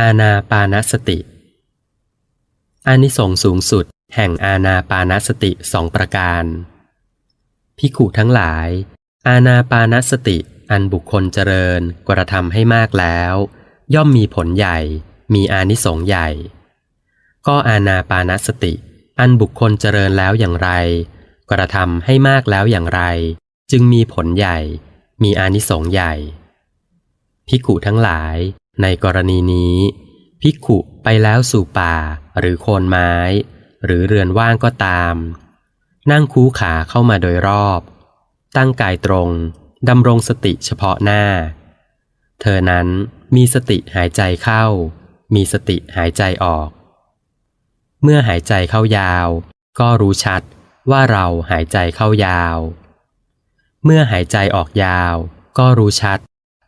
อาณาปานสติอานิสงส์สูงสุดแห่งอาณาปานสติสองประการ พิขุทั้งหลาย อาณาปานสติอันบุคคลเจริญกระทำให้มากแล้ว ย่อมมีผลใหญ่ มีอานิสงส์ใหญ่ ก็อาณาปานสติ อันบุคคลเจริญแล้วอย่างไร กระทำให้มากแล้วอย่างไร จึงมีผลใหญ่ มีอานิสงส์ใหญ่พิขุทั้งหลาย ในกรณีนี้พิขุไปแล้วสู่ป่า หรือโคนไม้ หรือเรือนว่างก็ตาม นั่งคูขาเข้ามาโดยรอบ ตั้งกายตรงดำรงสติเฉพาะหน้า เธอนั้นมีสติหายใจเข้า มีสติหายใจออก เมื่อหายใจเข้ายาว ก็รู้ชัดว่าเราหายใจเข้ายาว เมื่อหายใจออกยาว ก็รู้ชัด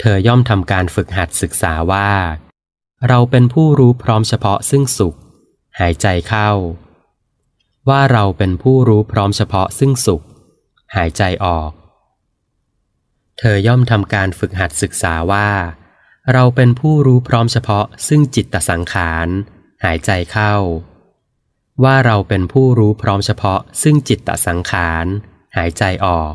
เธอย่อมทำการฝึกหัดศึกษาว่า เราเป็นผู้รู้พร้อมเฉพาะซึ่งสุข หายใจเข้า ว่าเราเป็นผู้รู้พร้อมเฉพาะซึ่งสุข หายใจออก เธอย่อมทำการฝึกหัดศึกษาว่า เราเป็นผู้รู้พร้อมเฉพาะซึ่งจิตตสังขาร หายใจเข้า ว่าเราเป็นผู้รู้พร้อมเฉพาะซึ่งจิตตสังขาร หายใจออก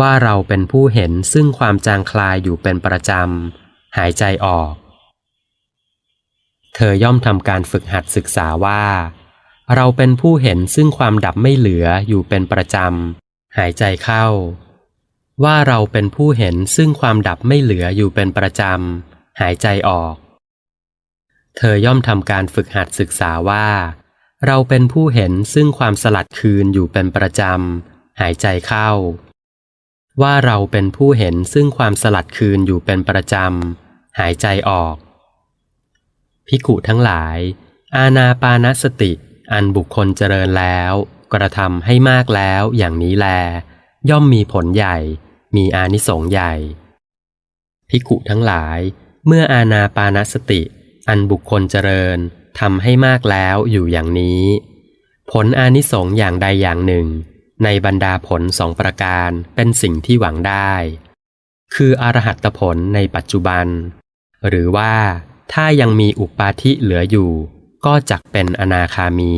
ว่าเราเป็นผู้เห็นซึ่งความจางคลายอยู่เป็นประจำ หายใจออก เธอย่อมทำการฝึกหัดศึกษาว่า เราเป็นผู้เห็นซึ่งความดับไม่เหลืออยู่เป็นประจำ หายใจเข้า ว่าเราเป็นผู้เห็นซึ่งความดับไม่เหลืออยู่เป็นประจำ หายใจออก เธอย่อมทำการฝึกหัดศึกษาว่า เราเป็นผู้เห็นซึ่งความสลัดคืนอยู่เป็นประจำ หายใจเข้า ว่าเราเป็นผู้เห็นซึ่งความสลัดคืนอยู่เป็นประจำ หายใจออก พิกุทั้งหลาย อาณาปานสติ อันบุคคลเจริญแล้ว กระทำให้มากแล้วอย่างนี้แล ย่อมมีผลใหญ่ มีอานิสงส์ใหญ่ พิกุทั้งหลาย เมื่ออาณาปานสติ อันบุคคลเจริญทำให้มากแล้วอยู่อย่างนี้ ผลอานิสงส์อย่างใดอย่างหนึ่ง ในบรรดาผลสองประการเป็นสิ่งที่หวังได้ คืออรหัตผลในปัจจุบัน หรือว่าถ้ายังมีอุปาทิเหลืออยู่ ก็จักเป็นอนาคามี